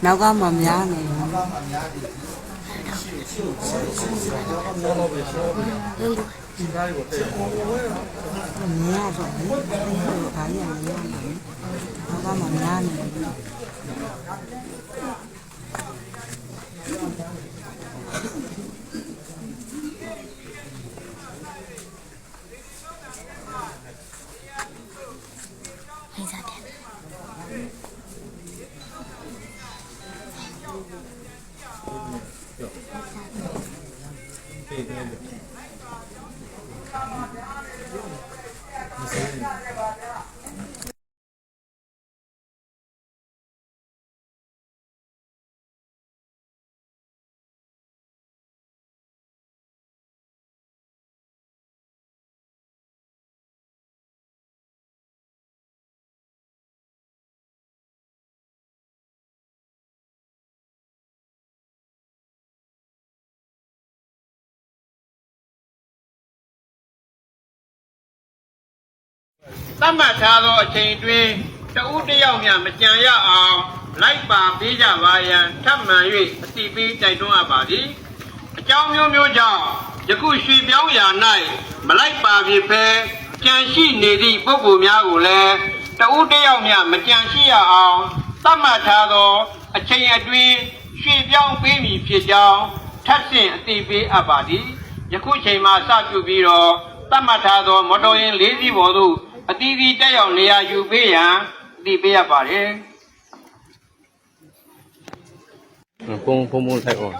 ကများနေနောက်ကမများနေဘူးမများတော့ဘူးဒါရမများဘူးနောက်ကမများနေဘူး没 သတ်မှတ်ထားသောအချိန်တွင်တဦးတစ်ယောက်မျှမကြံရအောင်လိုက်ပါပေးကြပါရန်ထပ်မံ၍အစီပေးတိုက်တွန်းအပ်ပါသည်အကြောင်းမျိုးမျိုးကြောင့်ယခုရွှေပြောင်းရာ၌မလိုက်ပါဖြစ်ဘဲကြံရှိနေသည့်ပုဂ္ဂိုလ်များကိုလည်းတဦးတစ်ယောက်မျှမကြံရှိရအောင်သတ်မှတ်ထားသောအချိန်အတွင်းရွှေပြောင်းပေးမည်ဖြစ်ကြောင်းထပ်ဆင့်အသိပေးအပ်ပါသည်ယခုချိန်မှစပြုပြီးတော့သတ်မှတ်ထားသောမော်တော်ယာဉ်၄စီးပေါ်သို့ အတီးတီးတက်ရောက်နေရာယူပေးရန်အတီးပေးရပါတယ်ပုံပုံပုံလိုက်အောင်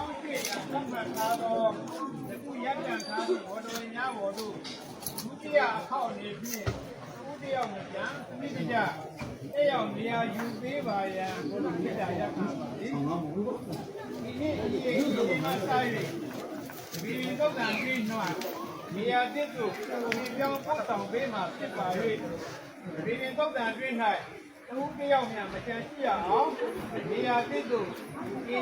အခုရက်တန်ထားသောဘော်တော်များပေါ်သို့ဒုတိယအခေါက်အနေဖြင့်ဒုတိယမပြန်အမိကြတက်ရောက်နေရာယူပေးပါရန်ဘုရားမေတ္တာရပ်ခံပါသည်ဒီနေ့ဒီနေ့ဒီမှာဆိုင်၍ဒီရင်တော့ကံပြည့်နှွား နေရာတစ်သို့ဒီပြောင်းပတ်ဆောင်ပေးမှာဖြစ်ပါ၍ဒီရင်တော့ကံတွင်၌သူတယောက်များမချမ်းရှိရအောင်နေရာတစ်သို့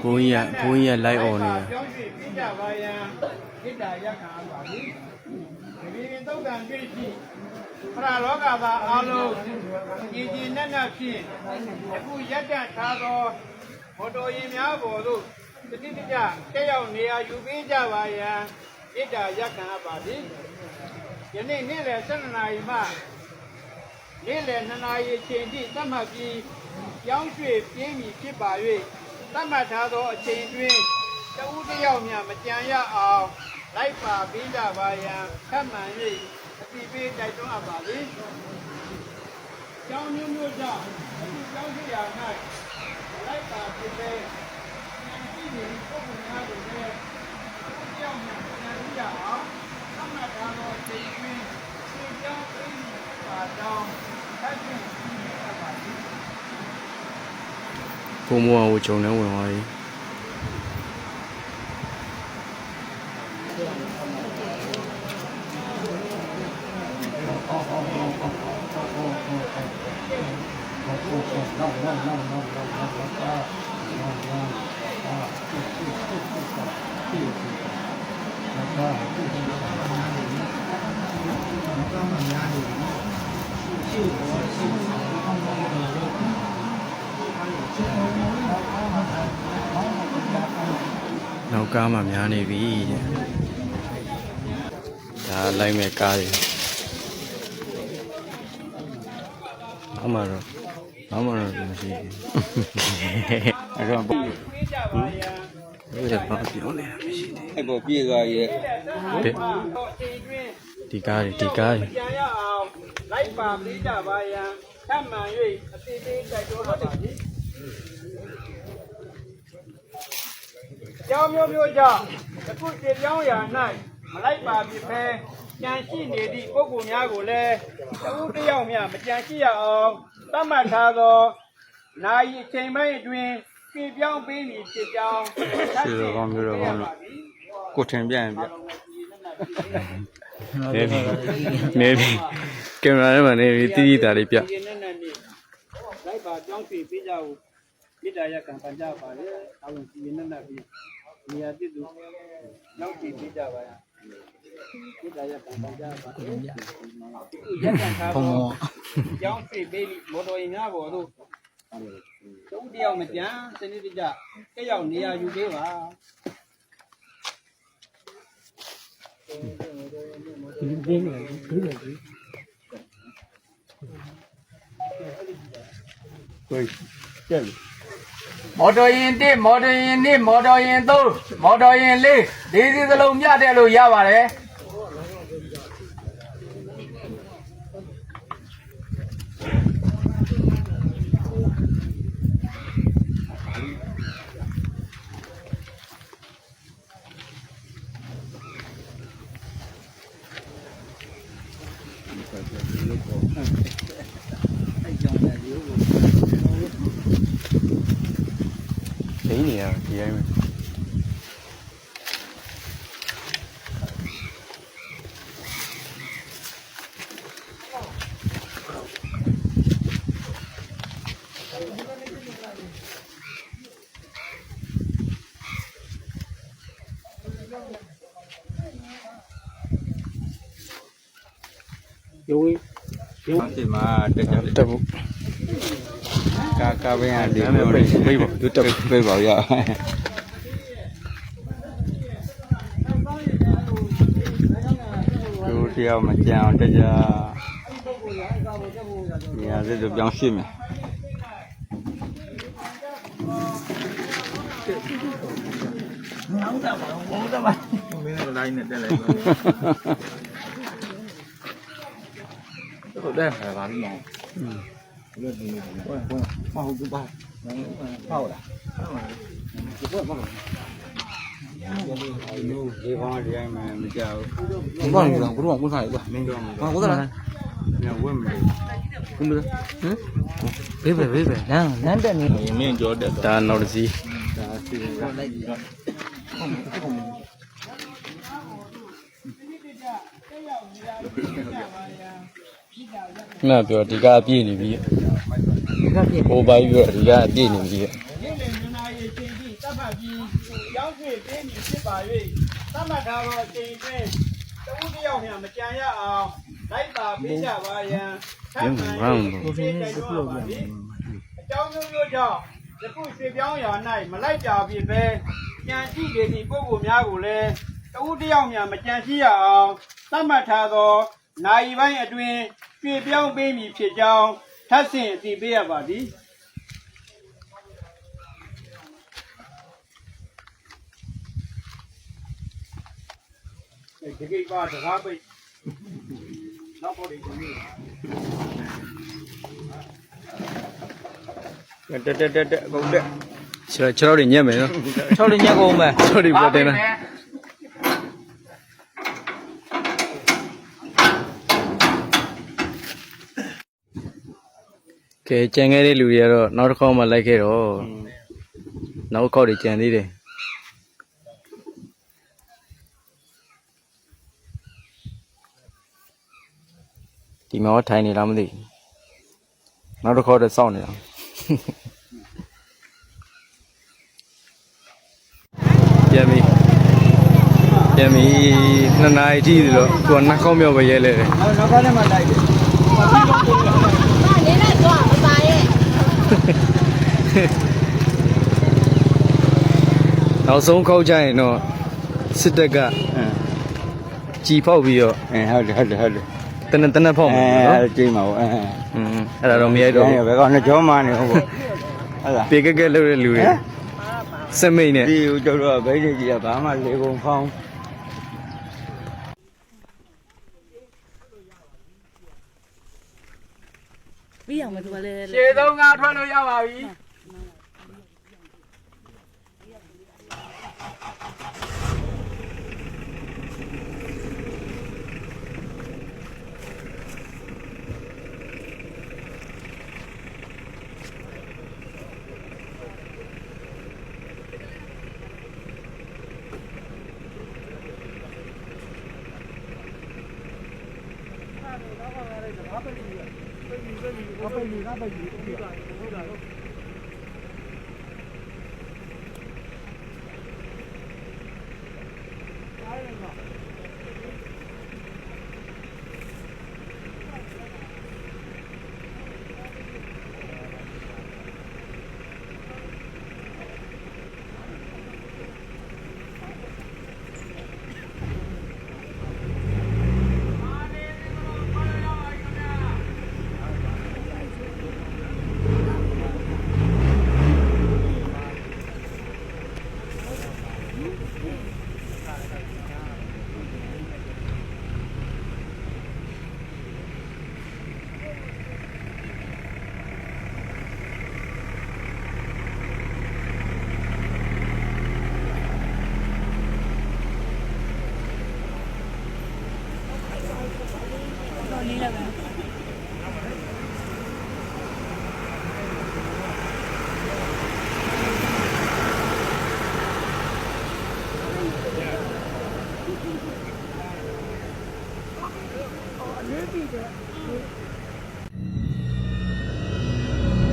ဘုန်းကြီးကဘုန်းကြီးကလိုက်အောင်နေတာပြောင်းရွှေ့ပြကြပါယံဣဒ္ဓရက်ခံပါပြီဒီရင်တုတ်တန်ပြည့်ရှိပရလောကသာအလုံးကြည်ကြည်နက်နက်ဖြင့်အခုရက်တန့်ထားသောဘော်တော်ရင်များပေါ်သို့တတိတကြတက်ရောက်နေရာယူပေးကြပါယံ ဣဒ္ဓရက်ခံပါသည်ယနေ့နေ့လယ်7နာရီမှနေ့လယ်2နာရီချိန်ထိသတ်မှတ်ပြီးကြောင်းရွှေ့ပြင်းမည်ဖြစ်ပါ၍သတ်မှတ်ထားသောအချိန်တွင်တဦးတစ်ယောက်မျှမကြံရအောင်လိုက်ပါပြီးကြပါရန်ခက်မှန်၍အတိပေးတိုက်တွန်းအပ်ပါသည်။ကျောင်းမျိုးမျိုးကြောင့်အခုကျောင်းရှိရာ၌လိုက်ပါဖြစ်တဲ့ဉာဏ်ရှိနေပုဂ္ဂိုလ်များကိုလည်းတဦးတစ်ယောက်မျှ မကြံရအောင်သတ်မှတ်ထားသောချိန်တွင်သင်ကျောင်းပြည့်စုံပါကြောင်းထပ်ဖြင့်ပြုအပ်ပါသည် ပုံပုံအောင်ဂျုံလဲဝင်သွားပြီ နောက်ကားမှများနေပြီတဲ့ဒါလိုက်မဲ့ကားတွေအမှတော့အမှတော့မရှိဘူးအဲ့တော့ ဘုပေးကြပါရန်ရားဘာပြောနေတာမရှိသေးအဲ့ပေါ်ပြေသွားရဲ့ဘူးတဲ့တော့ချိန်တွင်ဒီကားတွေဒီကားတွေကြံရအောင်လိုက်ပါပေးကြပါရန်ထပ်မံ၍အသေးသေးတိုက်တွန်းပါပါသည်ကြောင်းမျိုးမျိုးကြောင့်အခုကျေပြောင်းရာ၌မလိုက်ပါဖြစ်ဖဲကြံရှိနေသည့်ပုဂ္ဂိုလ်များကိုလည်းတဦးတစ်ယောက်မျှမကြံရှိရအောင်သတ်မှတ်ထားသောနာယီအချိန်ပိုင်းအတွင်း ပြေပြောင်းပေးမည်ဖြစ်ကြောင်းရှိတော့ကောင်းမျိုးတော့ကောင်းလို့ကိုထင်ပြန်ပြနေပြီနေပြီကင်မရာထဲမှာနေပြီတီးတီးတာလေးပြဒီနေ့နဲ့နေ့လိုက်ပါကြောင်းရွှေပေးကြဖို့မိတာရကံပန်ကြပါလေအလုံးဒီနေ့နဲ့ပြီးနေရာတစ်သူနောက်ကြည့်ပေးကြပါရမိတာရကံပန်ကြပါလေဒီရကံထားတော့ကြောင်းရွှေပေးပြီးမော်တော်ရင်များပေါ်တို့ တုံးတယောက်မကြမ်းစနစ်တကျတက်ရောက်နေရာယူသေးပါမော်တော်ယာဉ်1မော်တော်ယာဉ်2မော်တော်ယာဉ်3မော်တော်ယာဉ်4လေးစီးစလုံးမြတ်တယ်လို့ရပါတယ် ဒိန်းနေရဒီတို င်းပဲဒီမှာတက်ကြတယ်တက်ဖို့ကာကာဘင်းရဒီနာမည်ပိတ်ပိတ်ပါသူတက်ဖို့ပြေးပါရသူတရားမကြအောင်တက်ကြနေရာစစ်တို့ပြောင်းရှင်းမယ်ဟုတ်တယ်ပါပြီ မောင်ဒီဘောင်းဒီတိုင်းမှာမကြောက်ဘုရားကဘုရားဘုရားကွာမင်းတို့မှာဟာကိုသလားညဝတ်မယ်ဘုရားဟမ်ဘေးဘေးဘေးနန်းနန်းတက်နေမင်းကြောတက်ဒါနောက်တစ်စီးတာ စီငါပြောဒီကအပြည့်နေပြီဟိုဘိုင်းပြောဒီကအပြည့်နေပြီနေ့လည်ညနာရီချိန်ကြီးတတ်မှတ်ပြီးရောက်ွေပေးမည်ဖြစ်ပါ၍တတ်မှတ်ထားသောအချိန်တွင်တဦးတစ်ယောက်များမကြံရအောင်လိုက်ပါပေးကြပါရန်ထပ်မံ၍ပေးကြရပါသည်အကြောင်းမျိုးမျိုးကြောင့်ယခုရွှေပြောင်းရာ၌မလိုက်ကြဖြစ်ပဲကြံကြည့်နေသည့်ပုဂ္ဂိုလ်များကိုလည်းတဦးတစ်ယောက်များမကြံရှိရအောင်သတ်မှတ်ထားသော နိုင်ပိုင်းအတွင်ရွှေပြောင်းပေးမည်ဖြစ်ကြောင်းထပ်ဆင့်အသိပေးရပါသည်ဒီကိစ္စကတကားပိတ်နောက်ပေါ်ဒီကိုမြည်တက်တက်တက်တက်ကုန်တက်ခြေခြေတော့တွေညက်မယ်နော်6လေးညက်ကုန်မယ်ခြေတော့တွေပေါ်တင်လာ ကဲကြံခဲ့တဲ့လူတွေကတော့နောက်တစ်ခေါက်မှလိုက်ခဲ့တော့နောက်တစ်ခေါက်တွေကြံသေးတယ်ဒီမှာတော့ထိုင်နေလားမသိဘူးနောက်တစ်ခေါက်တော့စောင့်နေတာပြန်ပြီပြန်ပြီနှစ်နာရီထိဆိုတော့ကိုကနှာခေါင်းမြောက်ပဲရဲလဲတယ်နောက်နောက်ကလည်းမလိုက်ဘူးနေလိုက်တော့မပါရဲ့ နောက်ဆုံးခောက်ကြရင်တော့စစ်တပ်ကကြည်ဖောက်ပြီးတော့အဲဟုတ်တယ်ဟုတ်တယ်ဟုတ်တယ်တနက်တနက်ဖောက်မှာအဲနော်အဲ့ကျင်းပါဦးအဲอืมအဲ့ဒါတော့မရိုက်တော့ဘူးဘယ်ကောင်နဲ့ကြောမနေဟုတ်ဟုတ်လားပေကက်ကက်လုပ်တဲ့လူတွေစက်မိတ်နဲ့ဒီဦးတို့တော့ဘိတ်ကြီးကဘာမှလေကုန်ဖောင်းပြီးအောင်မသူကလည်းခြေသုံးကထွက်လို့ရပါပြီ ไปหนีไปหนีไปหนีไปหนีไปหนีไปหนี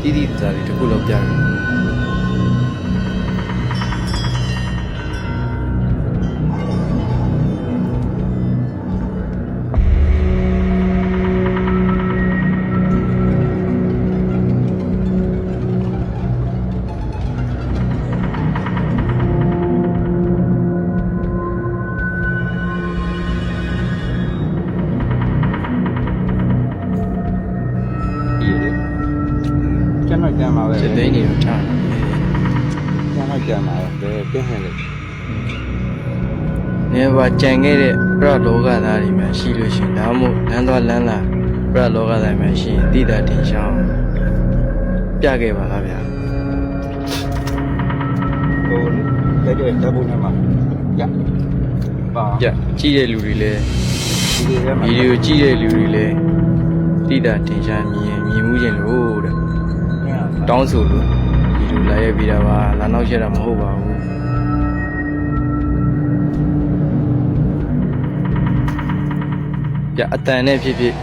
တိတိကျကျလေးတစ်ခုလောက်ပြတယ် ကျွန်တော်ကြမ်းပါပဲစစ်သိန်းနေတော့ထားတယ်ကျွန်တော်ကြမ်းပါပဲပြင်းဟန်လေနေပါကြံခဲ့တဲ့ပရလောကသားတွေများရှိလို့ရှရင်ဒါမှမဟုတ်လမ်းသွားလမ်းလာပရလောကသားများရှိရင်တိတာတင်ရှောင်းပြခဲ့ပါလားဗျာဟိုလေတဲ့တဲ့ဘုံနဲ့မှာရပါကြကြည့်တဲ့လူတွေလည်းဒီလိုရမှာဗီဒီယိုကြည့်တဲ့လူတွေလည်းတိတာတင်ရှားမြင်ရင်မြင်မှုချင်းလို့ တဲ့တောင်းဆိုလို့ဗီဒီယိုလာရိုက်ပြီးတာပါလာနောက်ချက်တာမဟုတ်ပါဘူးကြအတန်နဲ့ဖြစ်ဖြစ်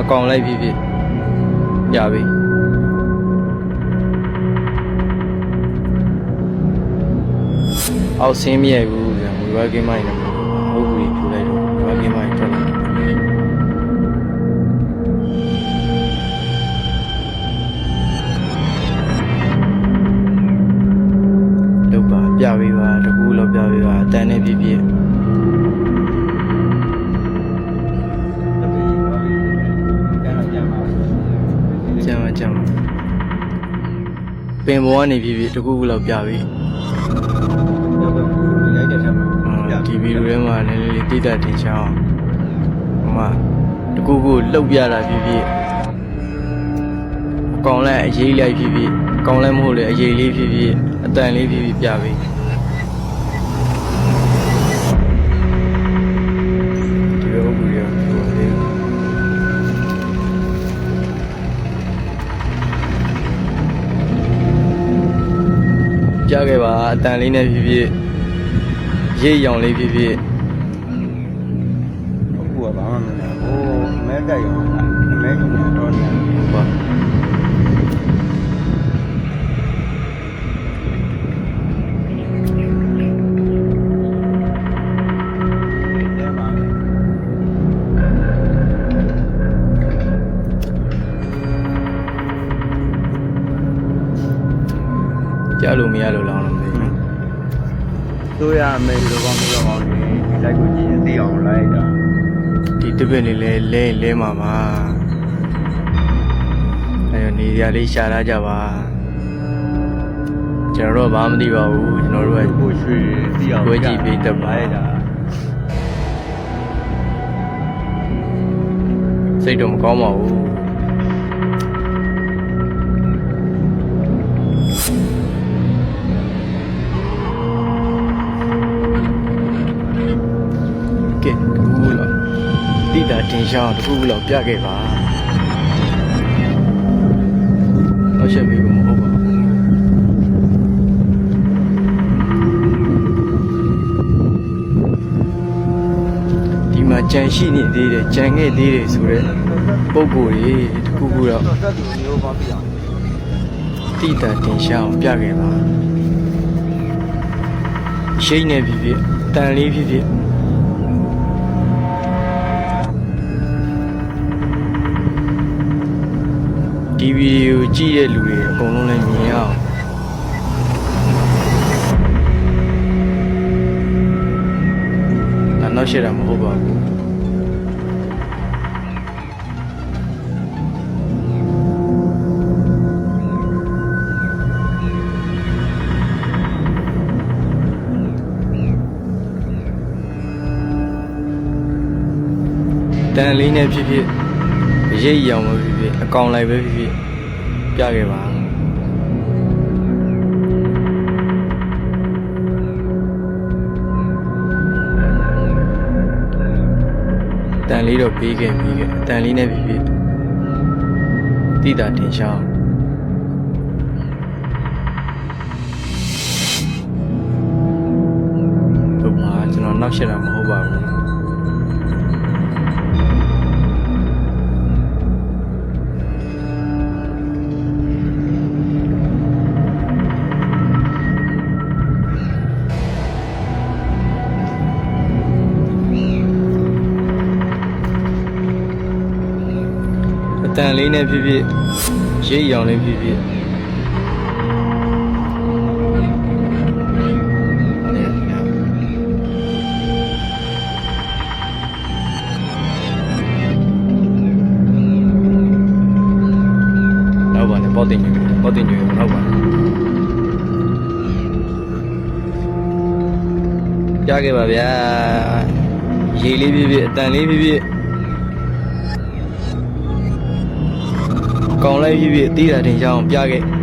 အကောင်လိုက်ဖြစ်ဖြစ်ရပြီအောက်ဆင်းမြဲဘူးဗျာဝေဘာကိမိုင်းနဲ့ ပါပြပေးပါတကူလောက်ပြပေးပါအတန်နဲ့ဖြစ်ဖြစ်ကျွန်တော်ကြမ်းပါကျမ်းပါကျမ်းပါပင်ပေါ်ကနေဖြစ်ဖြစ်တကူကူလောက်ပြပေးတော့ဘယ်လိုလိုက်တဲ့ဆက်မှာဒီဗီဒီယိုထဲမှာလည်းလေးတိတာတင်ချအောင်ဟိုမှာတကူကူလှုပ်ပြတာဖြစ်ဖြစ်အကောင်လိုက်အရေးလိုက်ဖြစ်ဖြစ်အကောင်လိုက်မဟုတ်လေအရေးလေးဖြစ်ဖြစ်အတန်လေးဖြစ်ဖြစ်ပြပေး အတန်လေးနဲ့ဖြစ်ဖြစ်ရေးရောင်လေးဖြစ်ဖြစ်ဟိုကဘာမှမလဲဟိုမဲတက်ရောအမဲကြီးတော့နေဟုတ် တို့ရမယ်ဒီလိုကောင်းဒီလိုကောင်းနေဒီလိုက်ကိုကြည့်ရင်သိအောင်လိုက်တာဒီတပည့်လေးလဲလဲလဲမှာပါအဲတော့နေရာလေးရှာထားကြပါကျွန်တော်တို့ကဘာမှမသိပါဘူးကျွန်တော်တို့ကကိုရွှေသိအောင်ဝဲကြည့်ပေးတတ်ပါလိုက်တာစိတ်တော့မကောင်းပါဘူး တာတင်ရှောင်းတခုလောက်ပြခဲ့ပါတော့ချက်ပြီးမဟုတ်ပါဘူးဒီမှာကြံရှိနေသေးတယ်ကြံခဲ့သေးတယ်ဆိုတော့ပုံကိုယ်ကြီးတခုခုတော့တော့တက်သူမျိုးပါပြအောင်တိတာတင်ရှားအောင်ပြခဲ့ပါရှိတ်နေဖြစ်ဖြစ်တန်လေးဖြစ်ဖြစ် ဒီဗီဒီယိုကြည့်တဲ့လူတွေအကုန်လုံးလည်းမြင်ရအောင်ဒါနောက်ရှေ့တာမဟုတ်ပါဘူးတန်လေးနဲ့ဖြစ်ဖြစ် ရိပ်ရောင်ပဲဖြစ်ဖြစ်အကောင်လိုက်ပဲဖြစ်ဖြစ်ပြခဲ့ပါတန်လေးတော့ပေးခဲ့ပြီးခဲ့တန်လေးနဲ့ဖြစ်ဖြစ်တိတာတင်ရှားဟုတ်ပါကျွန်တော်နောက်ရှက်တာမဟုတ်ပါဘူး တန်လေးနဲ့ဖြစ်ဖြစ်ရိပ်ရောင်လေးဖြစ်ဖြစ်အဲ့ဒါနောက်ပါနဲ့ပေါ့တင်ညွေပေါ့တင်ညွေနောက်ပါရခဲ့ပါဗျာရေလေးပြည့်ပြည့်အတန်လေးပြည့်ပြည့် ကောင်းလိုက်ပြည့်ပြည့်တီးတာတင်ချအောင်ပြခဲ့